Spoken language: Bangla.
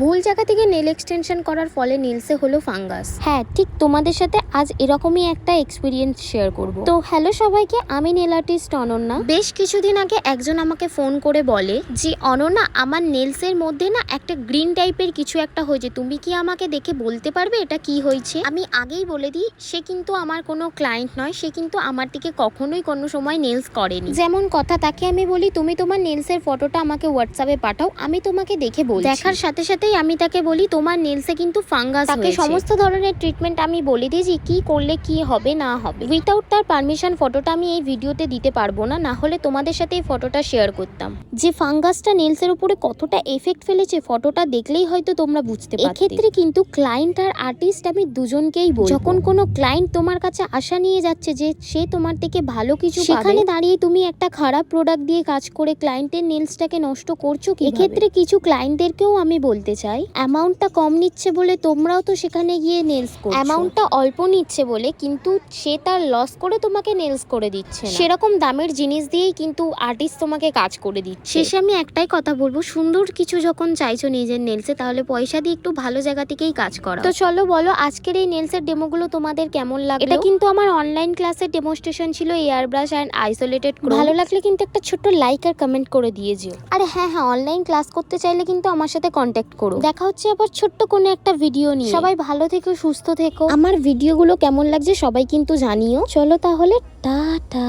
ভুল জায়গা থেকে নেল এক্সটেনশন করার ফলে নেলসে হলো ফাঙ্গাস হ্যাঁ ঠিক তোমাদের সাথে আজ এরকমই একটা এক্সপিরিয়েন্স শেয়ার করব। তো হ্যালো সবাইকে, আমি নেল আর্টিস্ট অনন্যা। বেশ কিছুদিন আগে একজন আমাকে ফোন করে বলে যে, অনন্যা, আমার নেলসের মধ্যে না একটা গ্রিন টাইপের কিছু একটা হয়েছে। তুমি কি আমাকে দেখে বলতে পারবে এটা কি হয়েছে? আমি আগেই বলে দিই, সে কিন্তু আমার কোনো ক্লায়েন্ট নয়, সে কিন্তু আমার দিকে কখনোই কোনো সময় নেলস করেনি। যেমন কথা তাকে আমি বলি, তুমি তোমার নেলসের ফটোটা আমাকে হোয়াটসঅ্যাপে পাঠাও, আমি তোমাকে দেখে বলছি। দেখার সাথে সাথে সাথেই আমি তাকে বলি তোমার নেলসে কিন্তু ফাঙ্গাস তাকে সমস্ত ধরনের ট্রিটমেন্ট আমি বলে দিয়েছি কি করলে কি হবে না হবে। উইথাউট তার পারমিশন ফটোটা আমি এই ভিডিওতে দিতে পারব না। না হলে তোমাদের সাথে এই ফটোটা শেয়ার করতাম। যে ফাঙ্গাসটা নেলসের উপরে কতটা এফেক্ট ফেলেছে ফটোটা দেখলেই হয়তো তোমরা বুঝতে পারবে এক্ষেত্রে কিন্তু ক্লায়েন্ট আর আর্টিস্ট আমি দুজনকেই বলব। যখন কোনো ক্লায়েন্ট তোমার কাছে আশা নিয়ে যাচ্ছে যে সে তোমার থেকে ভালো কিছু সেখানে দাঁড়িয়ে তুমি একটা খারাপ প্রোডাক্ট দিয়ে কাজ করে ক্লায়েন্টের নেলসটাকে নষ্ট করছ কি এক্ষেত্রে কিছু ক্লায়েন্টদেরকেও আমি বলতে চাই অ্যামাউন্টটা কম নিচ্ছে বলে তোমরাও তো সেখানে গিয়ে নেলস করছ। অ্যামাউন্টটা অল্প নিচ্ছে বলে কিন্তু সে তার লস করে তোমাকে নেলস করে দিচ্ছে সেরকম দামের জিনিস দিয়েই কিন্তু আর্টিস্ট তোমাকে কাজ করে দিচ্ছে। শেষে আমি একটাই কথা বলব সুন্দর কিছু যখন চাইছো নিজের নেলসে তাহলে পয়সা দিয়ে একটু ভালো জায়গা থেকেই কাজ করো তো চলো বলো আজকের এই নেলসের ডেমোগুলো তোমাদের কেমন লাগল? এটা কিন্তু আমার অনলাইন ক্লাসের ডেমোস্ট্রেশন ছিল এয়ার ব্রাশ অ্যান্ড আইসোলেটেড ভালো লাগলে কিন্তু একটা ছোট্ট লাইক আর কমেন্ট করে দিয়ে যেও। আর হ্যাঁ হ্যাঁ অনলাইন ক্লাস করতে চাইলে কিন্তু আমার সাথে কন্ট্যাক্ট করো। দেখা হচ্ছে আবার ছোট্ট কোনো একটা ভিডিও নিয়ে। সবাই ভালো থেকো সুস্থ থেকো। আমার ভিডিওগুলো কেমন লাগছে সবাই কিন্তু জানিও। চলো তাহলে টাটা।